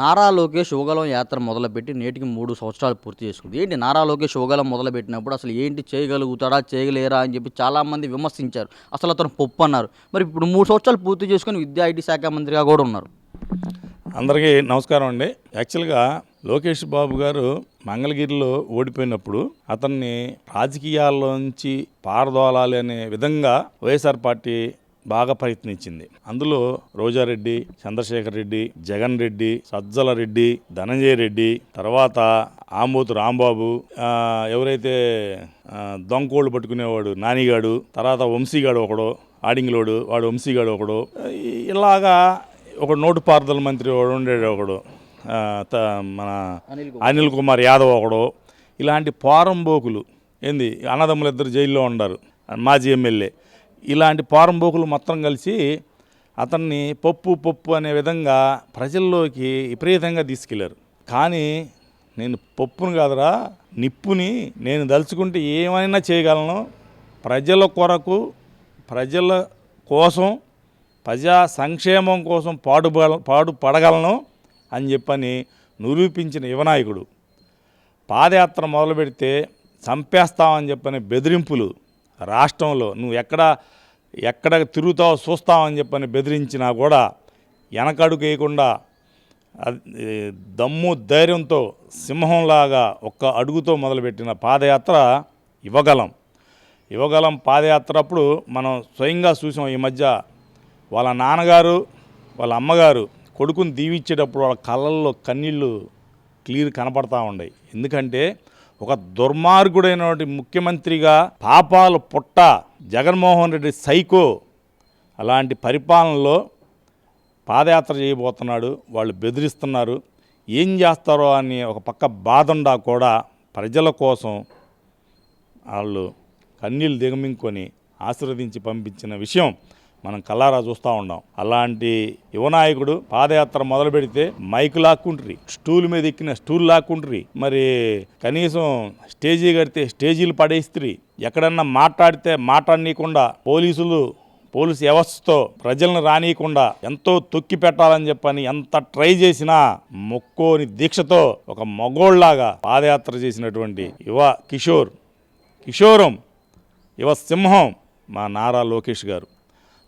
నారా లోకేష్ యువగలం యాత్ర మొదలుపెట్టి నేటికి మూడు సంవత్సరాలు పూర్తి చేసుకుంది. ఏంటి నారా లోకేష్ యువగలం మొదలుపెట్టినప్పుడు అసలు ఏంటి చేయగలుగుతాడా చేయలేరా అని చెప్పి చాలామంది విమర్శించారు. అసలు అతను పొప్పు అన్నారు. మరి ఇప్పుడు మూడు సంవత్సరాలు పూర్తి చేసుకుని విద్యా ఐటీ శాఖ మంత్రిగా కూడా ఉన్నారు. అందరికీ నమస్కారం అండి. యాక్చువల్గా లోకేష్ బాబు గారు మంగళగిరిలో ఓడిపోయినప్పుడు అతన్ని రాజకీయాల్లోంచి పారదోలాలి అనే విధంగా వైఎస్ఆర్ పార్టీ బాగా ప్రయత్నించింది. అందులో రోజారెడ్డి చంద్రశేఖర్ రెడ్డి జగన్ రెడ్డి సజ్జల రెడ్డి ధనంజయ రెడ్డి తర్వాత ఆంబోతు రాంబాబు ఎవరైతే దొంకోళ్ళు పట్టుకునేవాడు నానిగాడు తర్వాత వంశీగాడు ఒకడు ఆడింగ్లోడు వాడు వంశీగాడు ఒకడు ఇలాగా ఒక నోటు పారుదల మంత్రి ఒకడు ఉండేడు ఒకడు మన అనిల్ అనిల్ కుమార్ యాదవ్ ఒకడు ఇలాంటి పోరంబోకులు ఏంది అన్నదమ్ములు ఇద్దరు జైల్లో ఉన్నారు మాజీ ఎమ్మెల్యే. ఇలాంటి పారంబోకులు మొత్తం కలిసి అతన్ని పప్పు పప్పు అనే విధంగా ప్రజల్లోకి విపరీతంగా తీసుకెళ్ళారు. కానీ నేను పప్పును కాదురా నిప్పుని నేను దలుచుకుంటే ఏమైనా చేయగలను. ప్రజల కొరకు ప్రజల కోసం ప్రజా సంక్షేమం కోసం పాడుపడ పాడుపడగలను అని చెప్పని నిరూపించిన యువనాయకుడు. పాదయాత్ర మొదలు పెడితే చంపేస్తామని చెప్పని బెదిరింపులు రాష్ట్రంలో. నువ్వు ఎక్కడ ఎక్కడ తిరుగుతావో చూస్తామని చెప్పని బెదిరించినా కూడా వెనకడుగు వేయకుండా అది, దమ్ము ధైర్యంతో సింహంలాగా ఒక్క అడుగుతో మొదలుపెట్టిన పాదయాత్ర ఇవ్వగలం యువగలం పాదయాత్ర అప్పుడు మనం స్వయంగా చూసాం ఈ మధ్య వాళ్ళ నాన్నగారు వాళ్ళ అమ్మగారు కొడుకుని దీవించేటప్పుడు వాళ్ళ కళ్ళల్లో కన్నీళ్ళు క్లియర్ కనపడతా ఉన్నాయి ఎందుకంటే ఒక దుర్మార్గుడైనటువంటి ముఖ్యమంత్రిగా పాపాలు పుట్ట జగన్మోహన్ రెడ్డి సైకో అలాంటి పరిపాలనలో పాదయాత్ర చేయబోతున్నాడు వాళ్ళు బెదిరిస్తున్నారు. ఏం చేస్తారో అని ఒక పక్క బాధండా కూడా ప్రజల కోసం వాళ్ళు కన్నీళ్ళు దిగమింగుకొని ఆశీర్వదించి పంపించిన విషయం మనం కల్లారా చూస్తూ ఉన్నాం అలాంటి యువనాయకుడు పాదయాత్ర మొదలు పెడితే మైక్ లాక్కుంట్రి స్టూల్ మీద ఎక్కిన స్టూల్ లాక్కుంట్రి మరి కనీసం స్టేజీ కడితే స్టేజీలు పడేస్త్రి ఎక్కడన్నా మాట్లాడితే మాట్లాడనీయకుండా పోలీసులు పోలీసు వ్యవస్థతో ప్రజలను రానియకుండా ఎంతో తొక్కి పెట్టాలని చెప్పని ఎంత ట్రై చేసినా మొక్కోని దీక్షతో ఒక మగోళ్ళాగా పాదయాత్ర చేసినటువంటి యువ కిషోర్ కిషోరం యువ సింహం మా నారా లోకేష్ గారు.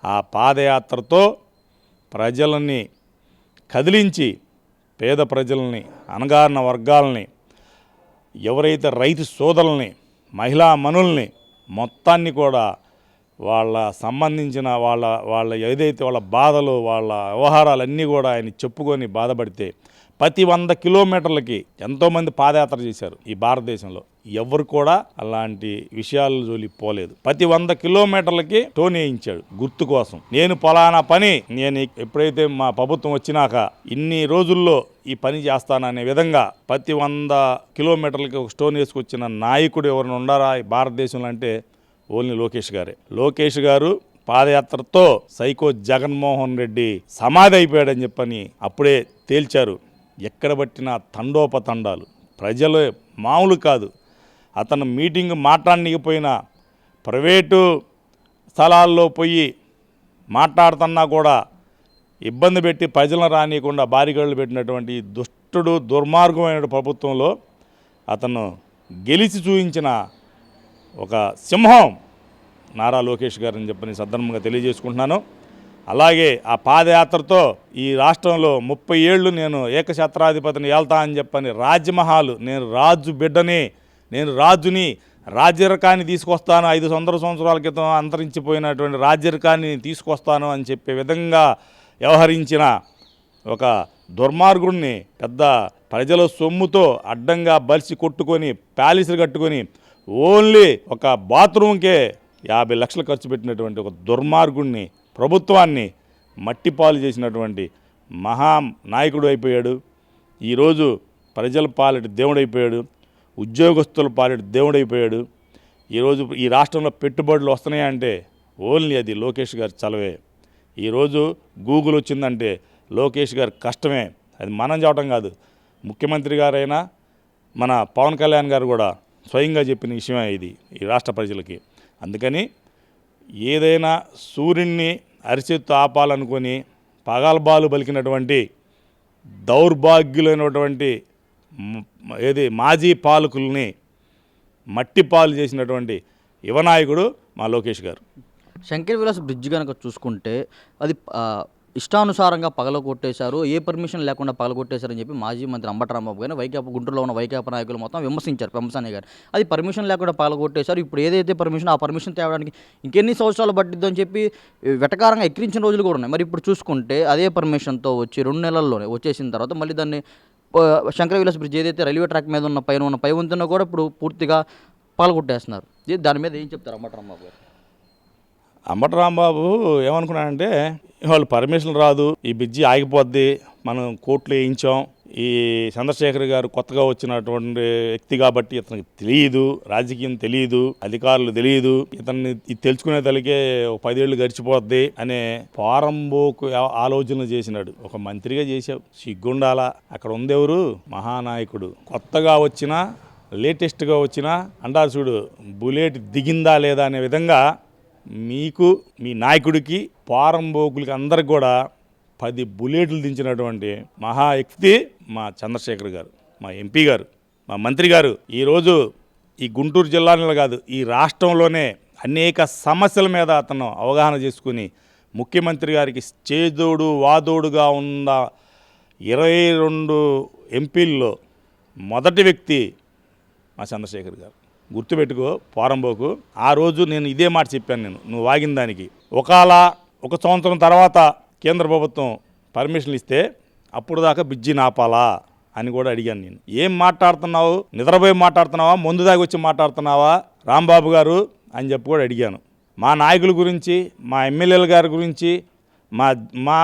ఆ పాదయాత్రతో ప్రజలని కదిలించి పేద ప్రజల్ని అణగారిన వర్గాలని ఎవరైతే రైతు సోదరుల్ని మహిళా మనుల్ని మొత్తాన్ని కూడా వాళ్ళ సంబంధించిన వాళ్ళ వాళ్ళ ఏదైతే వాళ్ళ బాధలు వాళ్ళ వ్యవహారాలన్నీ కూడా ఆయన చెప్పుకొని బాధపడితే ప్రతి వంద కిలోమీటర్లకి ఎంతోమంది పాదయాత్ర చేశారు ఈ భారతదేశంలో. ఎవరు కూడా అలాంటి విషయాల జోలి పోలేదు. ప్రతి వంద కిలోమీటర్లకి టోన్ వేయించాడు గుర్తు కోసం. నేను పలానా పని నేను ఎప్పుడైతే మా ప్రభుత్వం వచ్చినాక ఇన్ని రోజుల్లో ఈ పని చేస్తాననే విధంగా ప్రతి వంద కిలోమీటర్లకి ఒక స్టోన్ వేసుకొచ్చిన నాయకుడు ఎవరైనా ఉండారా ఈ భారతదేశంలో అంటే ఓన్లీ లోకేష్ గారే. లోకేష్ గారు పాదయాత్రతో సైకో జగన్మోహన్ రెడ్డి సమాధి అయిపోయాడని చెప్పని అప్పుడే తేల్చారు. ఎక్కడ పట్టిన తండోపతండాలు. ప్రజలు మామూలు కాదు. అతను మీటింగ్ మాట్లాడనీకపోయినా ప్రైవేటు స్థలాల్లో పోయి మాట్లాడుతున్నా కూడా ఇబ్బంది పెట్టి ప్రజలను రానియకుండా బారిగళ్ళు పెట్టినటువంటి దుష్టుడు దుర్మార్గమైన ప్రభుత్వంలో అతను గెలిచి చూపించిన ఒక సింహం. నారా లోకేష్ గారు అని చెప్పని సందర్భంగా తెలియజేసుకుంటున్నాను. అలాగే ఆ పాదయాత్రతో ఈ రాష్ట్రంలో ముప్పై ఏళ్ళు నేను ఏకఛత్రాధిపతిని వెళ్తా అని చెప్పని రాజ్యమహాలు నేను రాజు బిడ్డని నేను రాజుని రాజ్యరకాన్ని తీసుకొస్తాను ఐదు వందల సంవత్సరాల క్రితం అంతరించిపోయినటువంటి రాజ్యరకాన్ని తీసుకొస్తాను అని చెప్పే విధంగా వ్యవహరించిన ఒక దుర్మార్గుడిని పెద్ద ప్రజల సొమ్ముతో అడ్డంగా బలిసి కొట్టుకొని ప్యాలెస్లు కట్టుకొని ఓన్లీ ఒక బాత్రూమ్కే యాభై లక్షలు ఖర్చు పెట్టినటువంటి ఒక దుర్మార్గుడిని ప్రభుత్వాన్ని మట్టిపాలు చేసినటువంటి మహా నాయకుడు అయిపోయాడు. ఈరోజు ప్రజల పాలిటి దేవుడైపోయాడు ఉద్యోగస్తుల పాలిటి దేవుడైపోయాడు ఈరోజు ఈ రాష్ట్రంలో పెట్టుబడులు వస్తున్నాయంటే ఓన్లీ అది లోకేష్ గారి చలవే. ఈరోజు గూగుల్ వచ్చిందంటే లోకేష్ గారి కష్టమే. అది మనం చెప్పడం కాదు. ముఖ్యమంత్రి గారైనా మన పవన్ కళ్యాణ్ గారు కూడా స్వయంగా చెప్పిన విషయమే ఇది ఈ రాష్ట్ర ప్రజలకి. అందుకని ఏదైనా సూర్యుడిని అరిచెత్తు ఆపాలనుకొని పగల్బాలు పలికినటువంటి దౌర్భాగ్యులైనటువంటి ఏది మాజీ పాలకుల్ని మట్టి పాలు చేసినటువంటి యువనాయకుడు మా లోకేష్ గారు. శంకర్ విలాస్ బ్రిడ్జ్ కనుక చూసుకుంటే అది ఇష్టానుసారంగా పగలగొట్టేశారు. ఏ పర్మిషన్ లేకుండా పగలగొట్టేశారని చెప్పి మాజీ మంత్రి అంబటరాంబాబు గారిని వైకాపా గుంటూరులో ఉన్న వైకాపా నాయకులు మొత్తం విమర్శించారు. పెంపసాని గారు. అది పర్మిషన్ లేకుండా పగలగొట్టేశారు. ఇప్పుడు ఏదైతే పర్మిషన్ ఆ పర్మిషన్ తేవడానికి ఇంకెన్ని సంవత్సరాలు పట్టిద్దని చెప్పి వెటకారంగా ఎక్కిరించిన రోజులు కూడా ఉన్నాయి. మరి ఇప్పుడు చూసుకుంటే అదే పర్మిషన్తో వచ్చి రెండు నెలల్లోనే వచ్చేసిన తర్వాత మళ్ళీ దాన్ని శంకర విలాస్ బ్రిడ్జ్ ఏదైతే రైల్వే ట్రాక్ మీద ఉన్న పైన ఉన్న పై వంతున కూడా ఇప్పుడు పూర్తిగా పాల్గొట్టేస్తున్నారు దాని మీద ఏం చెప్తారు అంబటరాంబాబు గారు? అంబటరాంబాబు ఏమనుకున్నాడంటే వాళ్ళు పర్మిషన్ రాదు ఈ బ్రిడ్జి ఆగిపోద్ది మనం కోర్టులో వేయించాం ఈ చంద్రశేఖర్ గారు కొత్తగా వచ్చినటువంటి వ్యక్తి కాబట్టి ఇతనికి తెలియదు రాజకీయం తెలియదు అధికారులు తెలియదు ఇతన్ని ఇది తెలుసుకునే తలకే ఒక పదేళ్ళు గడిచిపోద్ది అనే పారంబోకు ఆలోచన చేసినాడు. ఒక మంత్రిగా చేసావు సిగ్గుండాల? అక్కడ ఉందెవరు? మహానాయకుడు. కొత్తగా వచ్చిన లేటెస్ట్గా వచ్చిన అంటారు చూడు బుల్లెట్ దిగిందా లేదా అనే విధంగా మీకు మీ నాయకుడికి పారంబోకులకి అందరికి కూడా పది బుల్లెట్లు దించినటువంటి మహా వ్యక్తి మా చంద్రశేఖర్ గారు మా ఎంపీ గారు మా మంత్రి గారు. ఈరోజు ఈ గుంటూరు జిల్లాలో కాదు ఈ రాష్ట్రంలోనే అనేక సమస్యల మీద అతను అవగాహన చేసుకుని ముఖ్యమంత్రి గారికి చేదోడు వాదోడుగా ఉన్న ఇరవై రెండు ఎంపీల్లో మొదటి వ్యక్తి మా చంద్రశేఖర్ గారు. గుర్తుపెట్టుకో పోరంబోకు ఆ రోజు నేను ఇదే మాట చెప్పాను నేను. నువ్వు వాగిన దానికి. ఒకవేళ ఒక సంవత్సరం తర్వాత కేంద్ర ప్రభుత్వం పర్మిషన్లు ఇస్తే అప్పుడు దాకా బిజ్జి నాపాలా అని కూడా అడిగాను నేను. ఏం మాట్లాడుతున్నావు? నిద్రపోయి మాట్లాడుతున్నావా? ముందు దాకా వచ్చి మాట్లాడుతున్నావా? రాంబాబు గారు అని చెప్పి కూడా అడిగాను. మా నాయకుల గురించి మా ఎమ్మెల్యేల గారి గురించి మా మా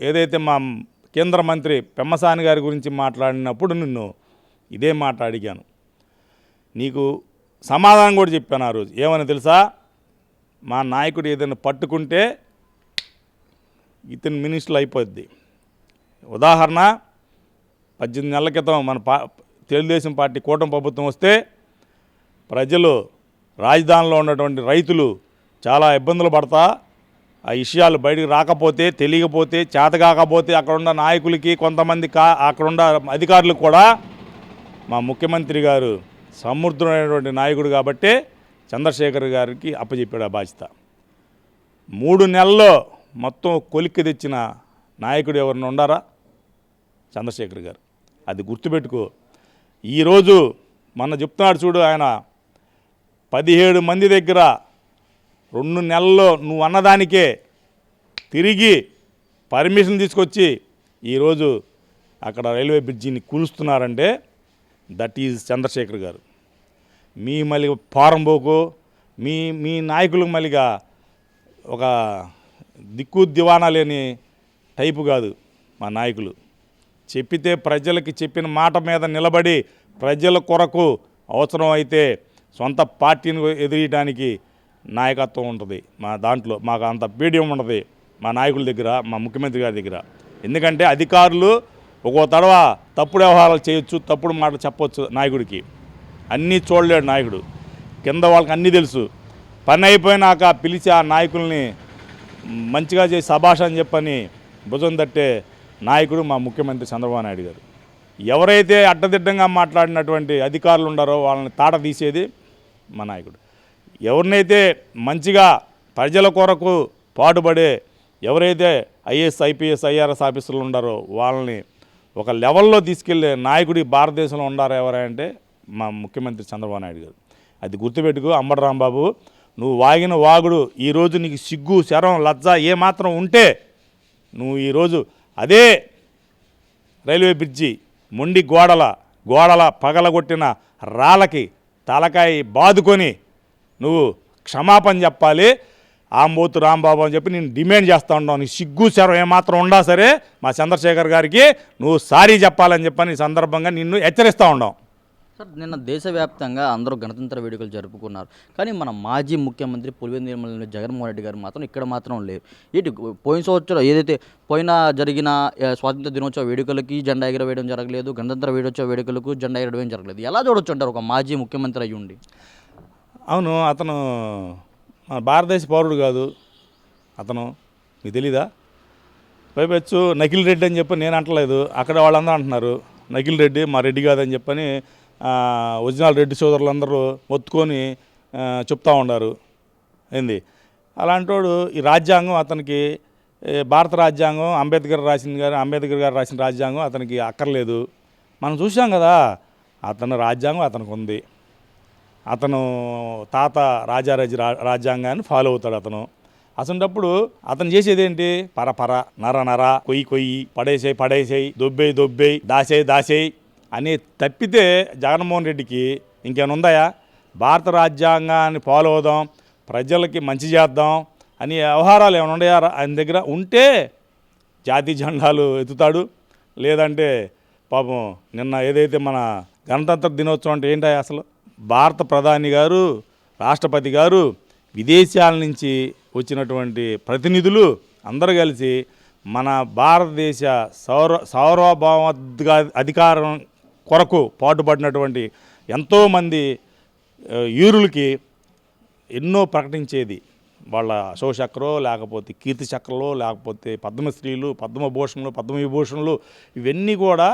ఏదైతే మా కేంద్ర మంత్రి పెమ్మసాని గారి గురించి మాట్లాడినప్పుడు నిన్ను ఇదే మాట అడిగాను. నీకు సమాధానం కూడా చెప్పాను ఆ రోజు. ఏమని తెలుసా? మా నాయకుడు ఏదైనా పట్టుకుంటే ఇతని మినిస్టర్లు అయిపోద్ది. ఉదాహరణ పద్దెనిమిది నెలల క్రితం మన పా తెలుగుదేశం పార్టీ కూటమి ప్రభుత్వం వస్తే ప్రజలు రాజధానిలో ఉన్నటువంటి రైతులు చాలా ఇబ్బందులు పడతా ఆ విషయాలు బయటికి రాకపోతే తెలియకపోతే చేత కాకపోతే అక్కడున్న నాయకులకి కొంతమంది కా అక్కడున్న అధికారులకు కూడా మా ముఖ్యమంత్రి గారు సమృద్ధుడైనటువంటి నాయకుడు కాబట్టే చంద్రశేఖర్ గారికి అప్పచెప్పాడు ఆ బాధ్యత. మూడు నెలల్లో మొత్తం కొలిక్కి తెచ్చిన నాయకుడు ఎవరిని ఉండారా? చంద్రశేఖర్ గారు. అది గుర్తుపెట్టుకో. ఈరోజు మొన్న చెప్తున్నాడు చూడు ఆయన పదిహేడు మంది దగ్గర రెండు నెలల్లో నువ్వు అన్నదానికే తిరిగి పర్మిషన్ తీసుకొచ్చి ఈరోజు అక్కడ రైల్వే బ్రిడ్జిని కూలుస్తున్నారంటే దట్ ఈజ్ చంద్రశేఖర్ గారు. మీ మళ్ళీ పారంబోకు మీ మీ నాయకులకు మళ్ళీగా ఒక దిక్కు దివానా లేని టైపు కాదు మా నాయకులు. చెప్పితే ప్రజలకి చెప్పిన మాట మీద నిలబడి ప్రజల కొరకు అవసరం అయితే సొంత పార్టీని ఎదిరియడానికి నాయకత్వం ఉంటుంది. మా దాంట్లో మాకు అంత పీడియం ఉండదు మా నాయకుల దగ్గర మా ముఖ్యమంత్రి గారి దగ్గర. ఎందుకంటే అధికారులు ఒక్కో తడవ తప్పుడు వ్యవహారాలు చేయొచ్చు తప్పుడు మాటలు చెప్పొచ్చు నాయకుడికి. అన్నీ చూడలేడు నాయకుడు. కింద వాళ్ళకి అన్నీ తెలుసు. పని అయిపోయినాక పిలిచి ఆ నాయకుల్ని మంచిగా చేసి సభాష అని చెప్పని భుజం తట్టే నాయకుడు మా ముఖ్యమంత్రి చంద్రబాబు నాయుడు గారు. ఎవరైతే అడ్డదిడ్డంగా మాట్లాడినటువంటి అధికారులు ఉండారో వాళ్ళని తాట తీసేది మా నాయకుడు. ఎవరినైతే మంచిగా ప్రజల కొరకు పాటుపడే ఎవరైతే ఐఏఎస్ ఐపీఎస్ ఐఆర్ఎస్ ఆఫీసర్లు ఉండారో వాళ్ళని ఒక లెవెల్లో తీసుకెళ్ళే నాయకుడి భారతదేశంలో ఉండారు ఎవరంటే మా ముఖ్యమంత్రి చంద్రబాబు నాయుడు గారు. అది గుర్తుపెట్టుకో అంబడ రాంబాబు నువ్వు వాగిన వాగుడు ఈరోజు నీకు సిగ్గు శరం లజ్జ ఏమాత్రం ఉంటే నువ్వు ఈరోజు అదే రైల్వే బ్రిడ్జి మొండి గోడల గోడల పగలగొట్టిన రాళ్ళకి తలకాయ బాదుకొని నువ్వు క్షమాపణ చెప్పాలి. ఆంబోతు రాంబాబు అని చెప్పి నేను డిమాండ్ చేస్తూ ఉంటాను నీ సిగ్గు శరం ఏమాత్రం ఉండా సరే మా చంద్రశేఖర్ గారికి నువ్వు సారీ చెప్పాలని చెప్పని సందర్భంగా నిన్ను హెచ్చరిస్తూ ఉన్నాం సార్ నిన్న దేశవ్యాప్తంగా అందరూ గణతంత్ర వేడుకలు జరుపుకున్నారు. కానీ మన మాజీ ముఖ్యమంత్రి పులివెందు నిర్మల జగన్మోహన్ రెడ్డి గారు మాత్రం ఇక్కడ మాత్రం లేరు. ఏంటి పోయిన సంవత్సరం ఏదైతే పోయిన జరిగిన స్వాతంత్ర దినోత్సవ వేడుకలకి జెండా ఎగరవేయడం జరగలేదు గణతంత్ర వేడోత్సవ వేడుకలకు జెండా ఎగరవేయడం జరగలేదు. ఎలా చూడొచ్చు అంటారు ఒక మాజీ ముఖ్యమంత్రి అయ్యి ఉండి అవును అతను భారతదేశ పౌరుడు కాదు. అతను మీకు తెలీదా? పైపెచ్చు నకిల్ రెడ్డి అని చెప్పి నేను అంటలేదు. అక్కడ వాళ్ళందరూ అంటున్నారు. నకిల్ రెడ్డి మా రెడ్డి కాదని చెప్పని ఒరిజినల్ రెడ్డి సోదరులందరూ ఒత్తుకొని చెప్తా ఉన్నారు. ఏంది? అలాంటోడు ఈ రాజ్యాంగం అతనికి భారత రాజ్యాంగం అంబేద్కర్ రాసిన గారు అంబేద్కర్ గారు రాసిన రాజ్యాంగం అతనికి అక్కర్లేదు. మనం చూసాం కదా అతని రాజ్యాంగం అతనికి ఉంది. అతను తాత రాజారాజు రా రాజ్యాంగాన్ని ఫాలో అవుతాడు అతను. అసంటప్పుడు అతను చేసేదేంటి? పరపర పర పర నర నర కొయ్యి కొయ్యి పడేసేయి పడేసేయి దొబ్బేయి దొబ్బేయి దాసేయి దాసేయి అని తప్పితే జగన్మోహన్ రెడ్డికి ఇంకేమైనా ఉందాయా? భారత రాజ్యాంగాన్ని ఫాలో అవుదాం ప్రజలకి మంచి చేద్దాం అని వ్యవహారాలు ఏమైనా ఉన్నాయా? ఆయన దగ్గర ఉంటే జాతీయ జెండాలు ఎత్తుతాడు. లేదంటే పాపం నిన్న ఏదైతే మన గణతంత్ర దినోత్సవం అంటే ఏంటి అసలు? భారత ప్రధాని గారు రాష్ట్రపతి గారు విదేశాల నుంచి వచ్చినటువంటి ప్రతినిధులు అందరూ కలిసి మన భారతదేశ సౌర సార్వభౌమాధికా అధికారం కొరకు పాటుపడినటువంటి ఎంతోమంది యూరులకి ఎన్నో ప్రకటించేది. వాళ్ళ అశోచక్రో లేకపోతే కీర్తి చక్రలో లేకపోతే పద్మశ్రీలు పద్మభూషణలు పద్మవిభూషణలు ఇవన్నీ కూడా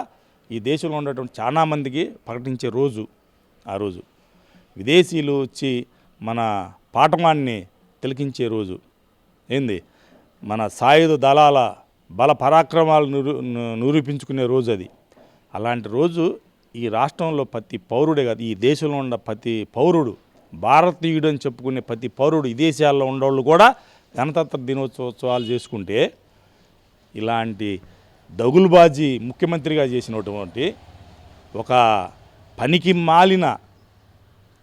ఈ దేశంలో ఉన్నటువంటి చాలామందికి ప్రకటించే రోజు ఆ రోజు. విదేశీయులు వచ్చి మన పాఠమాన్ని తిలకించే రోజు. ఏంది? మన సాయుధ దళాల బల పరాక్రమాలు నిరూ నిరూపించుకునే రోజు అది. అలాంటి రోజు ఈ రాష్ట్రంలో ప్రతి పౌరుడే కాదు ఈ దేశంలో ఉన్న ప్రతి పౌరుడు భారతీయుడు అని చెప్పుకునే ప్రతి పౌరుడు విదేశాల్లో ఉండేవాళ్ళు కూడా గణతంత్ర దినోత్సవాలు చేసుకుంటే ఇలాంటి దగులుబాజీ ముఖ్యమంత్రిగా చేసినటువంటి ఒక పనికి మాలిన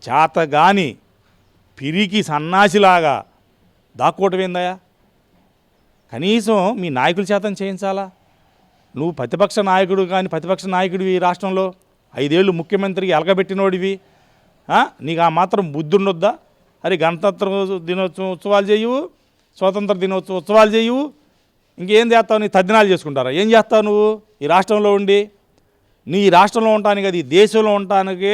చేతగాని పిరికి సన్నాసిలాగా దాక్కోవటం కనీసం మీ నాయకుల చేతం చేయించాలా? నువ్వు ప్రతిపక్ష నాయకుడు కానీ ప్రతిపక్ష నాయకుడివి ఈ రాష్ట్రంలో? ఐదేళ్ళు ముఖ్యమంత్రికి ఎలగబెట్టినోడివి నీకు ఆ మాత్రం బుద్ధి ఉండొద్దా అరే గణతంత్ర దినోత్సవం ఉత్సవాలు చేయవు స్వాతంత్ర దినోత్సవ ఉత్సవాలు చేయవు ఇంకేం చేస్తావు? నీ తద్దినాలు చేసుకుంటారా? ఏం చేస్తావు నువ్వు? ఈ రాష్ట్రంలో ఉండి నీ ఈ రాష్ట్రంలో ఉండటానికి అది దేశంలో ఉండటానికి